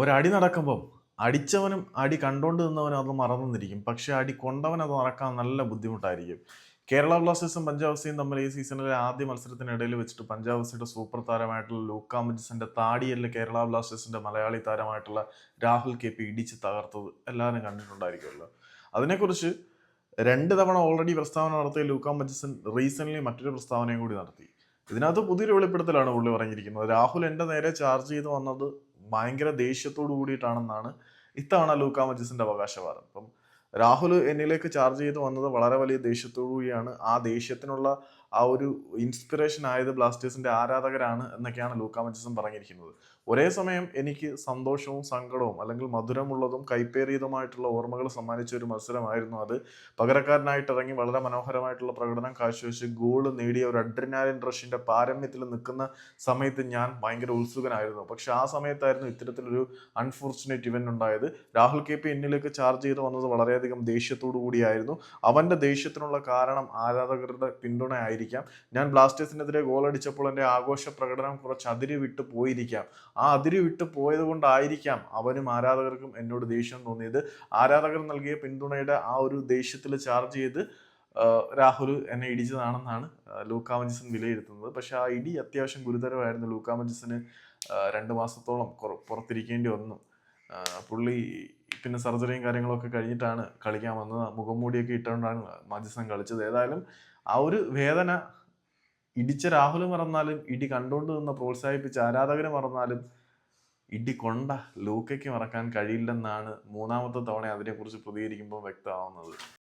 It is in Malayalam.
ഒരടി നടക്കുമ്പം അടിച്ചവനും അടി കണ്ടോണ്ട് നിന്നവനും അത് മറന്നിരിക്കും. പക്ഷെ അടി കൊണ്ടവൻ അത് നടക്കാൻ നല്ല ബുദ്ധിമുട്ടായിരിക്കും. കേരള ബ്ലാസ്റ്റേഴ്സും പഞ്ചാബ് സിയും തമ്മിൽ ഈ സീസണിലെ ആദ്യ മത്സരത്തിനിടയിൽ വെച്ചിട്ട് പഞ്ചാബ് സിയുടെ സൂപ്പർ താരമായിട്ടുള്ള ലൂക്ക മജിസിന്റെ താടിയല്ല കേരള ബ്ലാസ്റ്റേഴ്സിന്റെ മലയാളി താരമായിട്ടുള്ള രാഹുൽ കെ പി ഇടിച്ച് തകർത്തത് എല്ലാവരും കണ്ടിട്ടുണ്ടായിരിക്കുമല്ലോ. അതിനെക്കുറിച്ച് രണ്ട് തവണ ഓൾറെഡി പ്രസ്താവന നടത്തിയ ലൂക്ക മജിസൺ റീസെന്റ് മറ്റൊരു പ്രസ്താവനയും കൂടി നടത്തി. ഇതിനകത്ത് പുതിയൊരു വെളിപ്പെടുത്തലാണ് പുള്ളി പറഞ്ഞിരിക്കുന്നത്. രാഹുൽ എന്റെ നേരെ ചാർജ് ചെയ്ത് വന്നത് ഭയങ്കര ദേഷ്യത്തോടു കൂടിയിട്ടാണെന്നാണ് ഇത്തവണ ലൂക്കാ മജിസിന്റെ അവകാശവാദം. അപ്പം രാഹുൽ എന്നിലേക്ക് ചാർജ് ചെയ്ത് വന്നത് വളരെ വലിയ ദേഷ്യത്തോടു കൂടിയാണ് ആ ദേഷ്യത്തിനുള്ള ആ ഒരു ഇൻസ്പിറേഷൻ ആയത് ബ്ലാസ്റ്റേഴ്സിന്റെ ആരാധകരാണ് എന്നൊക്കെയാണ് ലൂക്കാ മജിസൺ പറഞ്ഞിരിക്കുന്നത്. ഒരേ സമയം എനിക്ക് സന്തോഷവും സങ്കടവും അല്ലെങ്കിൽ മധുരമുള്ളതും കൈപ്പേറിയതുമായിട്ടുള്ള ഓർമ്മകൾ സമ്മാനിച്ച ഒരു മത്സരമായിരുന്നു അത്. പകരക്കാരനായിട്ട് ഇറങ്ങി വളരെ മനോഹരമായിട്ടുള്ള പ്രകടനം കാഴ്ചവെച്ച് ഗോൾ നേടിയ ഒരു അഡ്രിനാലിൻ റഷിന്റെ പാരമ്യത്തിൽ നിൽക്കുന്ന സമയത്ത് ഞാൻ ഭയങ്കര ഉത്സുകനായിരുന്നു. പക്ഷെ ആ സമയത്തായിരുന്നു ഇത്തരത്തിലൊരു അൺഫോർച്ചുനേറ്റ് ഇവന്റ് ഉണ്ടായത്. രാഹുൽ കെ പി എന്നിലേക്ക് ചാർജ് ചെയ്ത് വന്നത് വളരെയധികം ദേഷ്യത്തോടു കൂടിയായിരുന്നു. അവന്റെ ദേഷ്യത്തിനുള്ള കാരണം ആരാധകരുടെ പിന്തുണ ആയിരിക്കാം ഞാൻ ബ്ലാസ്റ്റേഴ്സിനെതിരെ ഗോൾ അടിച്ചപ്പോൾ എന്റെ ആഘോഷ പ്രകടനം കുറച്ച് അതിരി വിട്ടു പോയിരിക്കാം. ആ അതിരി വിട്ടു പോയത് കൊണ്ടായിരിക്കാം അവനും ആരാധകർക്കും എന്നോട് ദേഷ്യം തോന്നിയത്. ആരാധകർ നൽകിയ പിന്തുണയുടെ ആ ഒരു ദേഷ്യത്തിൽ ചാർജ് ചെയ്ത് രാഹുൽ എന്നെ ഇടിച്ചതാണെന്നാണ് ലൂക്കാമഞ്ചിസൻ വിലയിരുത്തുന്നത്. പക്ഷെ ആ ഇടി അത്യാവശ്യം ഗുരുതരമായിരുന്നു. ലൂക്കാ മജിസന് രണ്ട് മാസത്തോളം പുറത്തിരിക്കേണ്ടി വന്നു. പുള്ളി പിന്നെ സർജറിയും കാര്യങ്ങളൊക്കെ കഴിഞ്ഞിട്ടാണ് കളിക്കാൻ വന്നത്. മുഖംമൂടിയൊക്കെ ഇട്ടുകൊണ്ടാണ് മജിസൺ കളിച്ചത്. ഏതായാലും ആ ഒരു വേദന ഇടിച്ച രാഹുൽ മറന്നാലും ഇടി കണ്ടുകൊണ്ട് നിന്ന് പ്രോത്സാഹിപ്പിച്ച ആരാധകരെ മറന്നാലും ഇടി കൊണ്ട ലൂക്കയ്ക്ക് മറക്കാൻ കഴിയില്ലെന്നാണ് മൂന്നാമത്തെ തവണ അതിനെക്കുറിച്ച് പ്രതികരിക്കുമ്പോൾ വ്യക്തമാവുന്നത്.